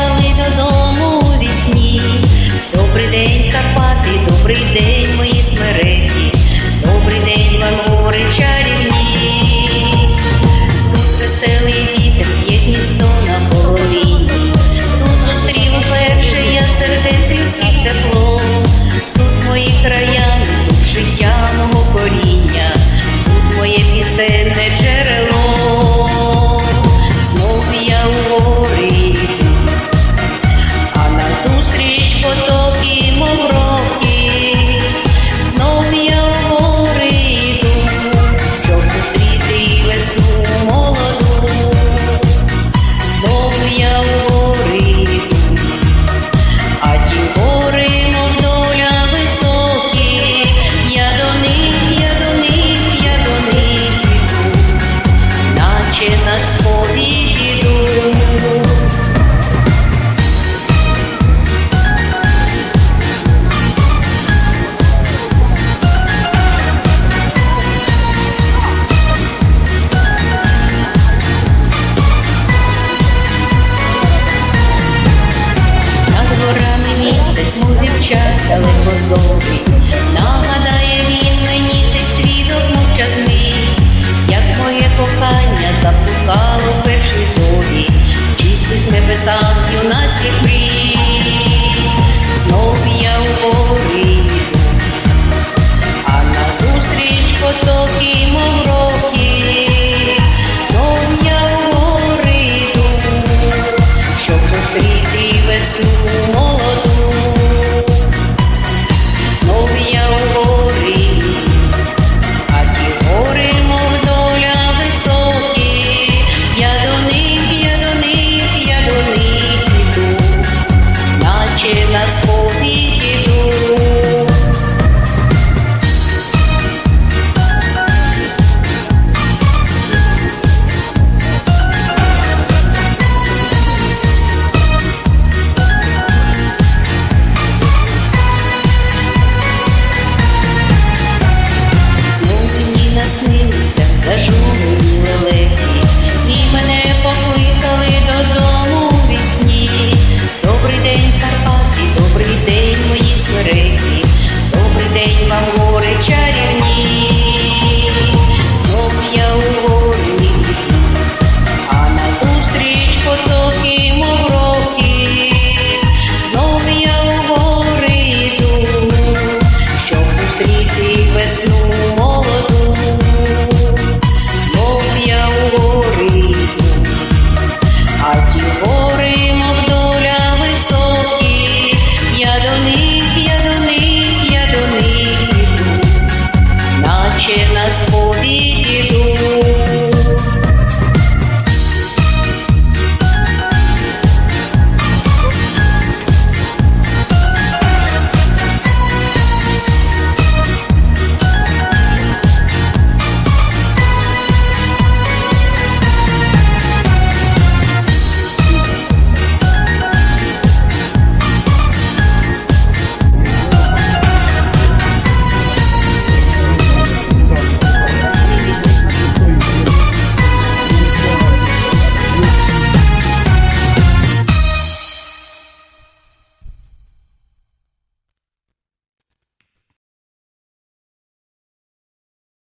приїхали додому у вісні. Добрий день, Карпати, добрий день, мої смереті, добрий день, вам гори чарівні. Тут веселий вітер, є гніздо на половині. Тут зустрів перше я сердець людських тепло. Тут мої краяни, тут життя мого коріння, тут моє пісенне дівчата лихозові, нагадає він мені цей свідок мовчазний, як моє кохання запукало першій зорі, чистих небесах юнацьких мрій, знов я у горі, а назустріч потоки мов роки, знов я у гори йду, щоб зустріти весну. нам горе чарі.